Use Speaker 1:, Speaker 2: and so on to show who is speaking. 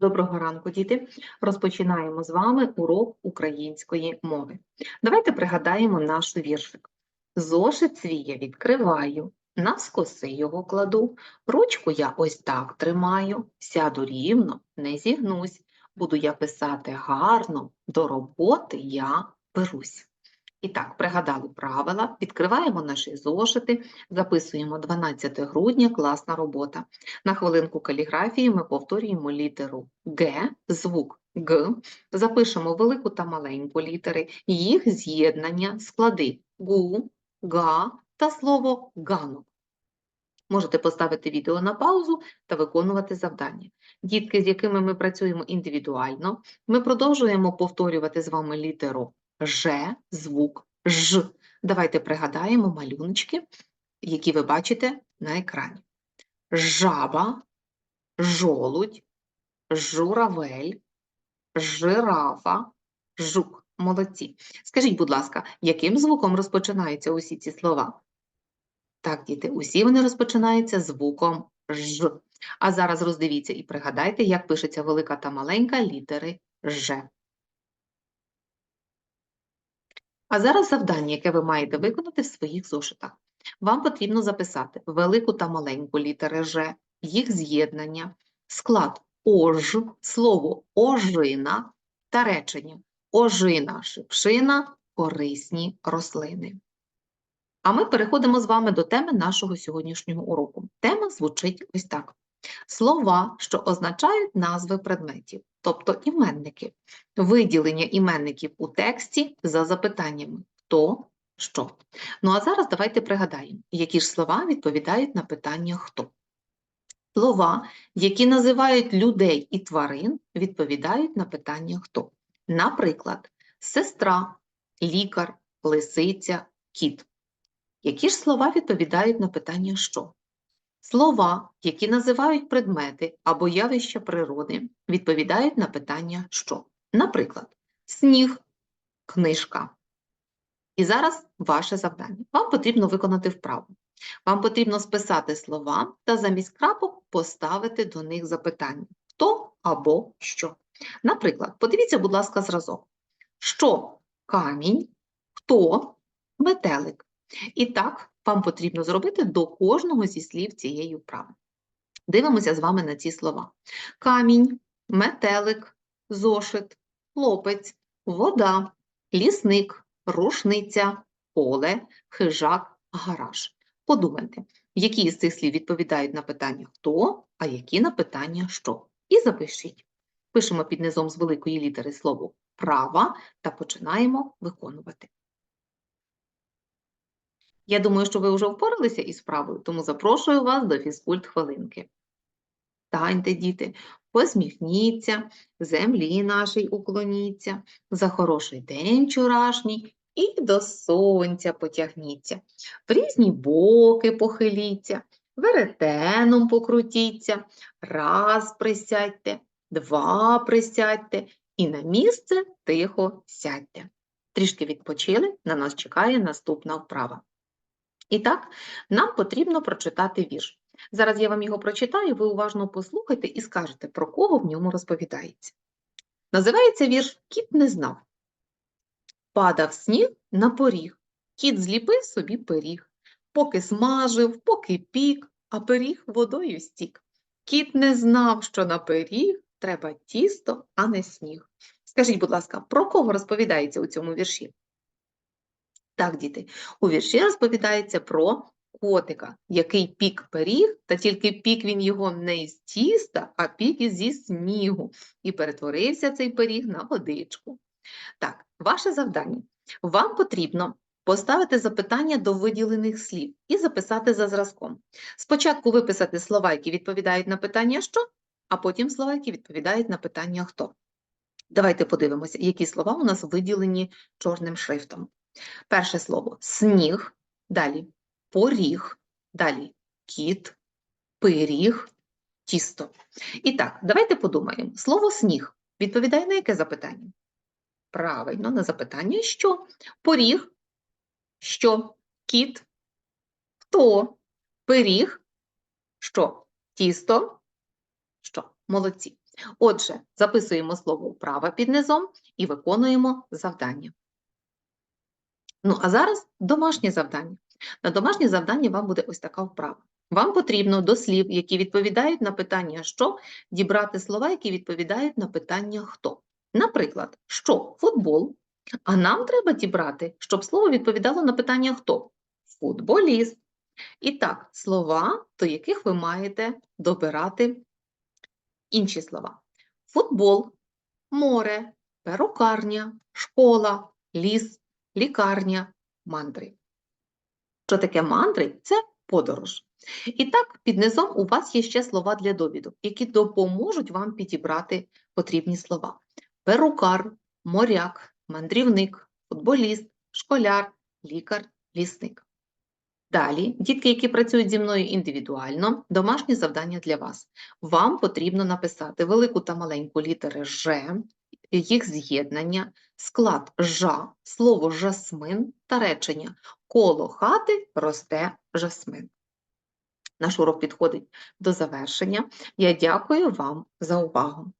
Speaker 1: Доброго ранку, діти. Розпочинаємо з вами урок української мови. Давайте пригадаємо наш віршик. Зошит свій я відкриваю, на скоси його кладу, ручку я ось так тримаю, сяду рівно, не зігнусь, буду я писати гарно, до роботи я берусь. І так, пригадали правила, відкриваємо наші зошити, записуємо 12 грудня, класна робота. На хвилинку каліграфії ми повторюємо літеру Г, звук Г, запишемо велику та маленьку літери, їх з'єднання, склади ГУ, ГА та слово ганок. Можете поставити відео на паузу та виконувати завдання. Дітки, з якими ми працюємо індивідуально, ми продовжуємо повторювати з вами літеру Ж, звук Ж. Давайте пригадаємо малюночки, які ви бачите на екрані жаба, жолудь, журавель, жирафа, жук. Молодці. Скажіть, будь ласка, яким звуком розпочинаються усі ці слова? Так, діти, усі вони розпочинаються звуком Ж. А зараз роздивіться і пригадайте, як пишеться велика та маленька літери Ж. А зараз завдання, яке ви маєте виконати в своїх зошитах. Вам потрібно записати велику та маленьку літери Ж, їх з'єднання, склад ож, слово ожина та речення ожина, шипшина, корисні рослини. А ми переходимо з вами до теми нашого сьогоднішнього уроку. Тема звучить ось так. Слова, що означають назви предметів, тобто іменники, виділення іменників у тексті за запитаннями хто, що. Ну а зараз давайте пригадаємо, які ж слова відповідають на питання хто. Слова, які називають людей і тварин, відповідають на питання хто. Наприклад, сестра, лікар, лисиця, кіт. Які ж слова відповідають на питання що? Слова, які називають предмети або явища природи, відповідають на питання що. Наприклад, сніг, книжка. І зараз ваше завдання. Вам потрібно виконати вправу. Вам потрібно списати слова та замість крапок поставити до них запитання хто або що. Наприклад, подивіться, будь ласка, зразок. Що камінь, хто метелик. І так, вам потрібно зробити до кожного зі слів цієї вправи. Дивимося з вами на ці слова: камінь, метелик, зошит, хлопець, вода, лісник, рушниця, поле, хижак, гараж. Подумайте, які з цих слів відповідають на питання хто, а які на питання що. І запишіть. Пишемо під низом з великої літери слово права та починаємо виконувати. Я думаю, що ви вже впоралися із справою, тому запрошую вас до фізкульт хвилинки. Станьте, діти, посміхніться, землі нашій уклоніться, за хороший день вчорашній і до сонця потягніться, в різні боки похиліться, веретеном покрутіться, раз присядьте, два присядьте і на місце тихо сядьте. Трішки відпочили, на нас чекає наступна вправа. І так, нам потрібно прочитати вірш. Зараз я вам його прочитаю, ви уважно послухайте і скажете, про кого в ньому розповідається. Називається вірш Кіт не знав. Падав сніг на поріг, кіт зліпив собі пиріг, поки смажив, поки пік, а пиріг водою стік. Кіт не знав, що на пиріг треба тісто, а не сніг. Скажіть, будь ласка, про кого розповідається у цьому вірші? Так, діти, у вірші розповідається про котика, який пік пиріг, та тільки пік він його не із тіста, а пік зі снігу. І перетворився цей пиріг на водичку. Так, ваше завдання. Вам потрібно поставити запитання до виділених слів і записати за зразком. Спочатку виписати слова, які відповідають на питання що, а потім слова, які відповідають на питання хто. Давайте подивимося, які слова у нас виділені чорним шрифтом. Перше слово сніг, далі поріг, далі кіт, пиріг, тісто. І так, давайте подумаємо. Слово сніг відповідає на яке запитання? Правильно, на запитання що? Поріг, що? Кіт, хто? Пиріг, що? Тісто, що? Молодці. Отже, записуємо слово вправа під низом і виконуємо завдання. Ну, а зараз домашнє завдання. На домашнє завдання вам буде ось така вправа. Вам потрібно до слів, які відповідають на питання що, дібрати слова, які відповідають на питання хто. Наприклад, що футбол, а нам треба дібрати, щоб слово відповідало на питання хто? Футболіст. І так, слова, до яких ви маєте добирати інші слова. Футбол, море, перукарня, школа, ліс, лікарня, мандри. Що таке мандри? Це подорож. І так, під низом у вас є ще слова для довідок, які допоможуть вам підібрати потрібні слова. Перукар, моряк, мандрівник, футболіст, школяр, лікар, лісник. Далі, дітки, які працюють зі мною індивідуально, домашнє завдання для вас. Вам потрібно написати велику та маленьку літери Ж, їх з'єднання, склад жа, слово жасмин та речення коло хати росте жасмин. Наш урок підходить до завершення. Я дякую вам за увагу.